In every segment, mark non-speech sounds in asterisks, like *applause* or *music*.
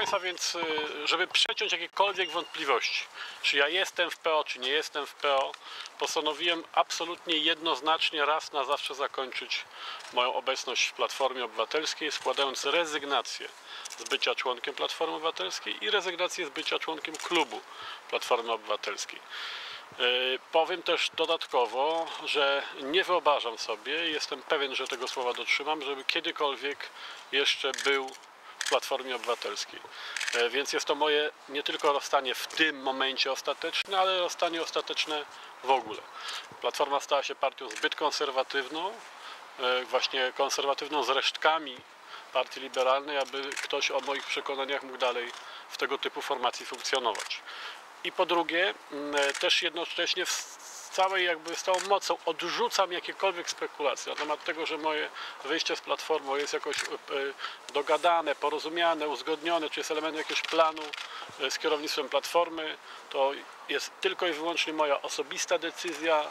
Państwa, więc y, żeby przeciąć jakiekolwiek wątpliwości, czy ja jestem w PO, czy nie jestem w PO, postanowiłem absolutnie jednoznacznie raz na zawsze zakończyć moją obecność w Platformie Obywatelskiej, składając rezygnację z bycia członkiem Platformy Obywatelskiej i rezygnację z bycia członkiem klubu Platformy Obywatelskiej. Yy, Powiem też dodatkowo, że nie wyobrażam sobie, jestem pewien, że tego słowa dotrzymam, żeby kiedykolwiek jeszcze był Platformie Obywatelskiej. E, Więc jest to moje nie tylko rozstanie w tym momencie ostateczne, ale rozstanie ostateczne w ogóle. Platforma stała się partią zbyt konserwatywną, e, właśnie konserwatywną z resztkami Partii Liberalnej, aby ktoś o moich przekonaniach mógł dalej w tego typu formacji funkcjonować. I po drugie, e, też jednocześnie w całej jakby z całą mocą odrzucam jakiekolwiek spekulacje na temat tego, że moje wyjście z platformą jest jakoś e, dogadane, porozumiane, uzgodnione, czy jest elementem jakiegoś planu e, z kierownictwem platformy. To jest tylko i wyłącznie moja osobista decyzja,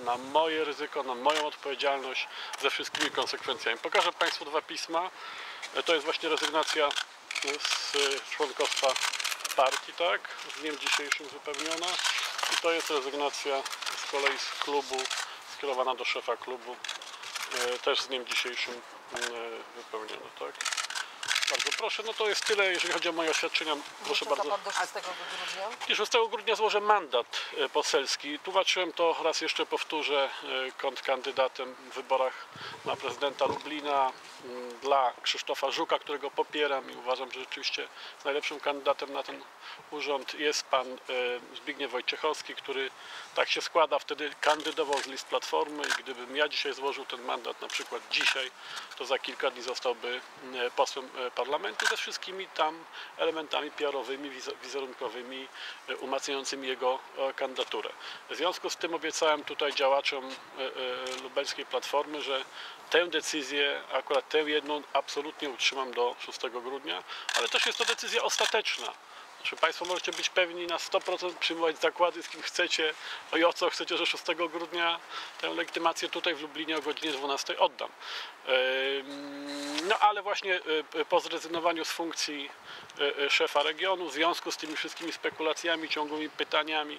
na moje ryzyko, na moją odpowiedzialność ze wszystkimi konsekwencjami. Pokażę Państwu dwa pisma. E, To jest właśnie rezygnacja z członkostwa partii, tak? Z dniem dzisiejszym wypełniona. I to jest rezygnacja z kolei z klubu, skierowana do szefa klubu, e, też z dniem dzisiejszym e, wypełniona, tak? Bardzo proszę, no to jest tyle, jeżeli chodzi o moje oświadczenia. Proszę bardzo. pan do 6 grudnia? I 6 grudnia złożę mandat e, poselski. Tłumaczyłem to, raz jeszcze powtórzę, e, kontrkandydatem w wyborach na prezydenta Lublina m, dla Krzysztofa Żuka, którego popieram i uważam, że rzeczywiście najlepszym kandydatem na ten urząd jest pan e, Zbigniew Wojciechowski, który tak się składa, wtedy kandydował z list Platformy i gdybym ja dzisiaj złożył ten mandat, na przykład dzisiaj, to za kilka dni zostałby e, posłem parlamentu ze wszystkimi tam elementami PR-owymi, wiz- wizerunkowymi, e, umacniającymi jego e, kandydaturę. W związku z tym obiecałem tutaj działaczom e, lubelskiej Platformy, że tę decyzję, akurat tę jedną, absolutnie utrzymam do 6 grudnia, ale też jest to decyzja ostateczna. Znaczy Państwo możecie być pewni na 100% przyjmować zakłady z kim chcecie i o co chcecie, że 6 grudnia tę legitymację tutaj w Lublinie o godzinie 12 oddam. No ale właśnie y, po zrezygnowaniu z funkcji y, y, szefa regionu, w związku z tymi wszystkimi spekulacjami, ciągłymi pytaniami,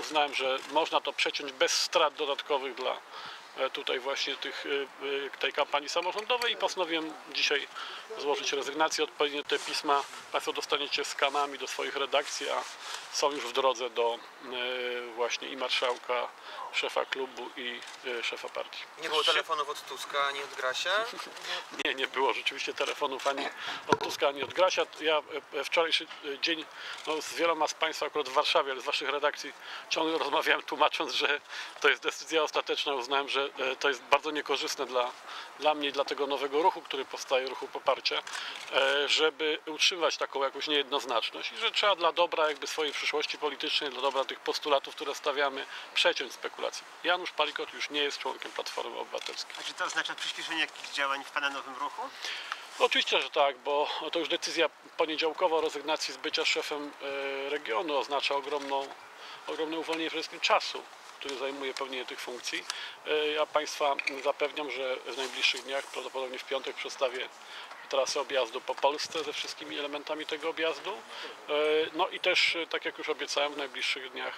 uznałem, że można to przeciąć bez strat dodatkowych dla e, tutaj właśnie tych, y, y, tej kampanii samorządowej i postanowiłem dzisiaj złożyć rezygnację. Odpowiednie te pisma Państwo dostaniecie skanami do swoich redakcji, a są już w drodze do właśnie i marszałka, szefa klubu i szefa partii. Nie było telefonów od Tuska ani od Grasia? *laughs* Nie, nie było rzeczywiście telefonów ani od Tuska, ani od Grasia. Ja e, wczorajszy e, dzień no, z wieloma z Państwa, akurat w Warszawie, ale z Waszych redakcji, ciągle rozmawiałem, tłumacząc, że to jest decyzja ostateczna. Uznałem, że e, to jest bardzo niekorzystne dla, dla mnie i dla tego nowego ruchu, który powstaje, ruchu poparcia, e, żeby utrzymywać taką jakąś niejednoznaczność i że trzeba dla dobra jakby swojej przyszłości politycznej, dla dobra tych postulatów, które stawiamy, przeciąć spekulacje. Janusz Palikot już nie jest członkiem Platformy Obywatelskiej. A czy to oznacza przyspieszenie jakichś działań w Pana nowym ruchu? Oczywiście, że tak, bo to już decyzja poniedziałkowa o rezygnacji z bycia szefem e, regionu oznacza ogromną, ogromne uwolnienie przede wszystkim czasu, który zajmuje pełnienie tych funkcji. E, Ja Państwa zapewniam, że w najbliższych dniach, prawdopodobnie w piątek przedstawię trasę objazdu po Polsce ze wszystkimi elementami tego objazdu. E, No i też, e, tak jak już obiecałem, w najbliższych dniach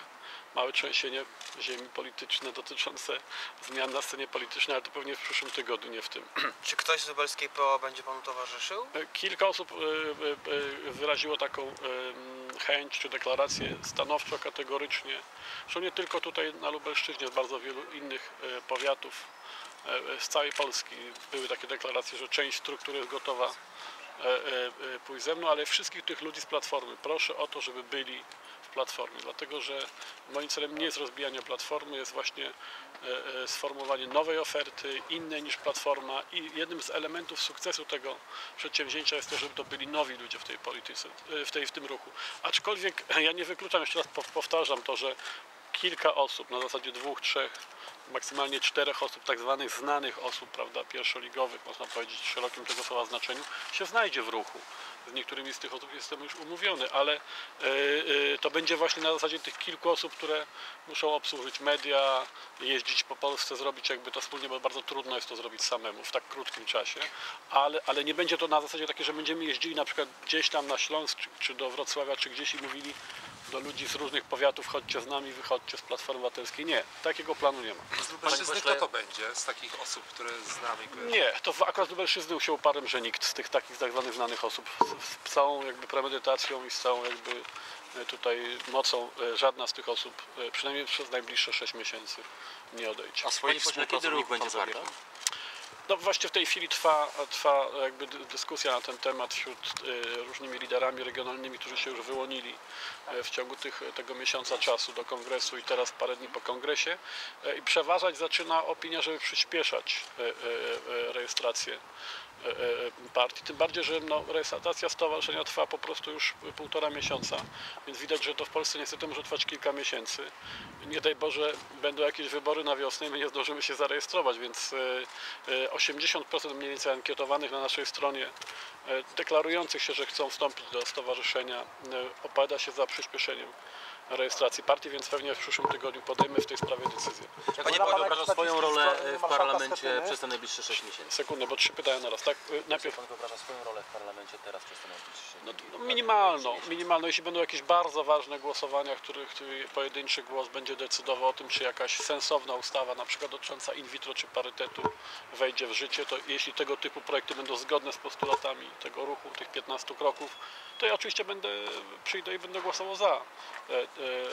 małe trzęsienie ziemi polityczne dotyczące zmian na scenie politycznej, ale to pewnie w przyszłym tygodniu, nie w tym. *clears throat* Czy ktoś z lubelskiej PO będzie panu towarzyszył? Kilka osób e, e, e, wyraziło taką chęć czy deklarację stanowczo, kategorycznie. Zresztą nie tylko tutaj na Lubelszczyźnie, z bardzo wielu innych powiatów z całej Polski były takie deklaracje, że część struktury jest gotowa e, e, e, pójść ze mną, ale wszystkich tych ludzi z Platformy proszę o to, żeby byli w Platformie, dlatego że moim celem nie jest rozbijanie Platformy, jest właśnie e, e, sformułowanie nowej oferty, innej niż Platforma i jednym z elementów sukcesu tego przedsięwzięcia jest to, żeby to byli nowi ludzie w tej polityce, e, w, tej, w tym ruchu. Aczkolwiek ja nie wykluczam, jeszcze raz pow- powtarzam to, że kilka osób, na zasadzie dwóch, trzech, maksymalnie czterech osób, tak zwanych znanych osób, prawda, pierwszoligowych, można powiedzieć w szerokim tego słowa znaczeniu, się znajdzie w ruchu. z niektórymi z tych osób jestem już umówiony, ale e, e, to będzie właśnie na zasadzie tych kilku osób, które muszą obsłużyć media, jeździć po Polsce, zrobić jakby to wspólnie, bo bardzo trudno jest to zrobić samemu w tak krótkim czasie, ale, ale nie będzie to na zasadzie takiej, że będziemy jeździli na przykład gdzieś tam na Śląsk, czy, czy do Wrocławia, czy gdzieś i mówili do ludzi z różnych powiatów, chodźcie z nami, wychodźcie z Platformy Obywatelskiej. Nie, takiego planu nie ma. Z Lubelszczyzny kto to będzie z takich osób, które znamy? i kojarzymy? Nie, to w- akurat z Lubelszczyzny się uparłem, że nikt z tych takich tak zwanych znanych osób z, z całą jakby premedytacją i z całą jakby e, tutaj mocą e, żadna z tych osób, e, przynajmniej przez najbliższe 6 miesięcy nie odejdzie. A swoich pośle, ruch będzie zabiegał? No właśnie w tej chwili trwa, trwa jakby dy- dyskusja na ten temat wśród e, różnymi liderami regionalnymi, którzy się już wyłonili e, w ciągu tych, tego miesiąca czasu do kongresu i teraz parę dni po kongresie. E, i przeważać zaczyna opinia, żeby przyspieszać rejestrację partii. Tym bardziej, że no, rejestracja stowarzyszenia trwa po prostu już półtora miesiąca, więc widać, że to w Polsce niestety może trwać kilka miesięcy. Nie daj Boże, będą jakieś wybory na wiosnę my nie zdążymy się zarejestrować, więc e, e, 80% mniej więcej ankietowanych na naszej stronie, e, deklarujących się, że chcą wstąpić do stowarzyszenia, e, opowiada się za przyspieszeniem rejestracji partii, więc pewnie w przyszłym tygodniu podejmę w tej sprawie decyzję. Czy Panie pan Paweł, wyobraża swoją rolę w parlamencie przez te najbliższe 6 miesięcy? Sekundę, bo trzy pytania na raz, tak? Czy Najpierw pan wyobraża swoją rolę w parlamencie teraz przez te najbliższe 6 No, no, minimalną, minimalną. Jeśli będą jakieś bardzo ważne głosowania, których który pojedynczy głos będzie decydował o tym, czy jakaś sensowna ustawa, na przykład dotycząca in vitro czy parytetu wejdzie w życie, to jeśli tego typu projekty będą zgodne z postulatami tego ruchu, tych 15 kroków, to ja oczywiście będę, przyjdę i będę głosował za e,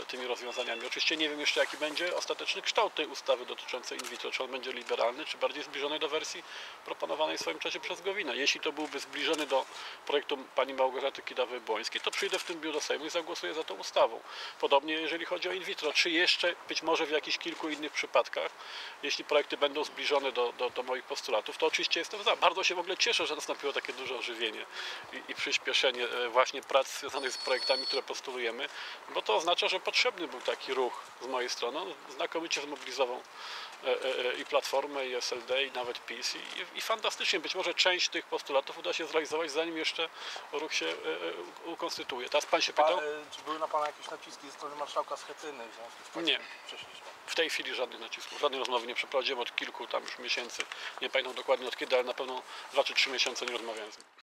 tymi rozwiązaniami. Oczywiście nie wiem jeszcze jaki będzie ostateczny kształt tej ustawy dotyczącej in vitro, czy on będzie liberalny, czy bardziej zbliżony do wersji proponowanej w swoim czasie przez Gowina. Jeśli to byłby zbliżony do projektu pani Małgorzaty Kidawy-Błońskiej, to przyjdę w tym biuro Sejmu i zagłosuję za tą ustawą. Podobnie jeżeli chodzi o in vitro, czy jeszcze być może w jakichś kilku innych przypadkach, jeśli projekty będą zbliżone do, do, do moich postulatów, to oczywiście jestem za. Bardzo się w ogóle cieszę, że nastąpiło takie duże ożywienie i, i przyspieszenie e, właśnie prac związanych z projektami, które postulujemy, bo to oznacza, że potrzebny był taki ruch z mojej strony. On znakomicie zmobilizował e, e, e, i Platformę, i SLD, i nawet PiS i, i fantastycznie. Być może część tych postulatów uda się zrealizować, zanim jeszcze ruch się ukonstytuuje. Teraz pan się pytał? czy były na Pana jakieś naciski ze strony marszałka Schetyny w związku z Nie. W tej chwili żadnych nacisków, żadnej rozmowy nie przeprowadziłem od kilku tam już miesięcy. Nie pamiętam dokładnie od kiedy, ale na pewno dwa czy trzy miesiące nie rozmawiałem z nim.